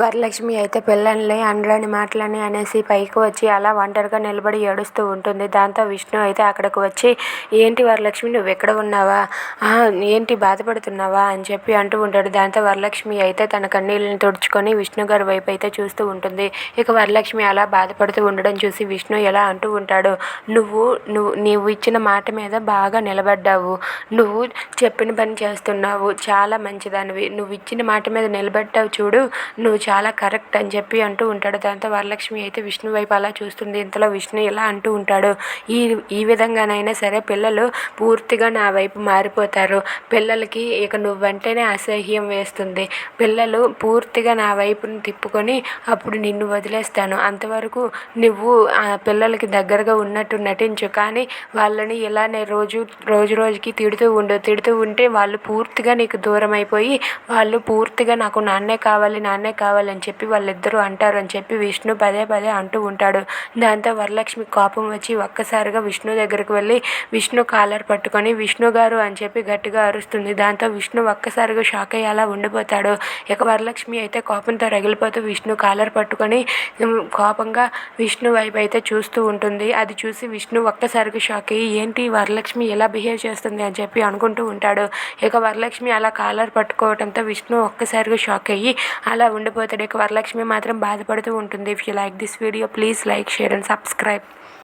వరలక్ష్మి అయితే పిల్లల్ని అనరాని మాటలని అనేసి పైకి వచ్చి అలా ఒంటరిగా నిలబడి ఏడుస్తూ ఉంటుంది. దాంతో విష్ణు అయితే అక్కడికి వచ్చి ఏంటి వరలక్ష్మి నువ్వు ఎక్కడ ఉన్నావా ఏంటి బాధపడుతున్నావా? అని చెప్పి అంటూ ఉంటాడు. దాంతో వరలక్ష్మి అయితే తన కన్నీళ్ళని తుడుచుకొని విష్ణు గారి వైపు అయితే చూస్తూ ఉంటుంది. ఇక వరలక్ష్మి అలా బాధపడుతూ ఉండడం చూసి విష్ణు ఎలా అంటూ ఉంటాడు నువ్వు నువ్వు నీవు ఇచ్చిన మాట మీద బాగా నిలబడ్డావు. నువ్వు చెప్పిన పని చేస్తున్నావు. చాలా మంచిదానివి. నువ్వు ఇచ్చిన మాట మీద నిలబడ్డావు చూడు. నువ్వు చాలా కరెక్ట్ అని చెప్పి అంటూ ఉంటాడు. దాంతో వరలక్ష్మి అయితే విష్ణు వైపు అలా చూస్తుంది. ఇంతలో విష్ణు ఇలా అంటూ ఉంటాడు. ఈ ఈ విధంగానైనా సరే పిల్లలు పూర్తిగా నా వైపు మారిపోతారు. పిల్లలకి ఇక నువ్వంటేనే అసహ్యం వేస్తుంది. పిల్లలు పూర్తిగా నా వైపును తిప్పుకొని అప్పుడు నిన్ను వదిలేస్తాను. అంతవరకు నువ్వు ఆ పిల్లలకి దగ్గరగా ఉన్నట్టు నటించు. కానీ వాళ్ళని ఇలానే రోజు రోజు రోజుకి తిడుతూ ఉండు. తిడుతూ ఉంటే వాళ్ళు పూర్తిగా నీకు దూరం అయిపోయి వాళ్ళు పూర్తిగా నాకు నాన్నే కావాలి నాన్నే కావాలని చెప్పి వాళ్ళిద్దరూ అంటారు అని చెప్పి విష్ణు పదే పదే అంటూ ఉంటాడు. దాంతో వరలక్ష్మి కోపం వచ్చి ఒక్కసారిగా విష్ణు దగ్గరకు వెళ్ళి విష్ణు కాలర్ పట్టుకొని విష్ణు గారు అని చెప్పి గట్టిగా అరుస్తుంది. దాంతో విష్ణు ఒక్కసారిగా షాక్ అయ్యి అలా ఉండిపోతాడు. ఇక వరలక్ష్మి అయితే కోపంతో రగిలిపోతూ విష్ణు కాలర్ పట్టుకొని కోపంగా విష్ణు వైపు అయితే చూస్తూ ఉంటుంది. అది చూసి విష్ణు ఒక్కసారిగా షాక్ అయ్యి ఏంటి వరలక్ష్మి ఎలా బిహేవ్ చేస్తుంది? అని చెప్పి అనుకుంటూ ఉంటాడు. ఇక వరలక్ష్మి అలా కాలర్ పట్టుకోవడంతో విష్ణు ఒక్కసారిగా షాక్ అయ్యి అలా ఉండిపోతాడు ఇక వరలక్ష్మి మాత్రం బాధపడుతూ ఉంటుంది. If you like this video please like share and subscribe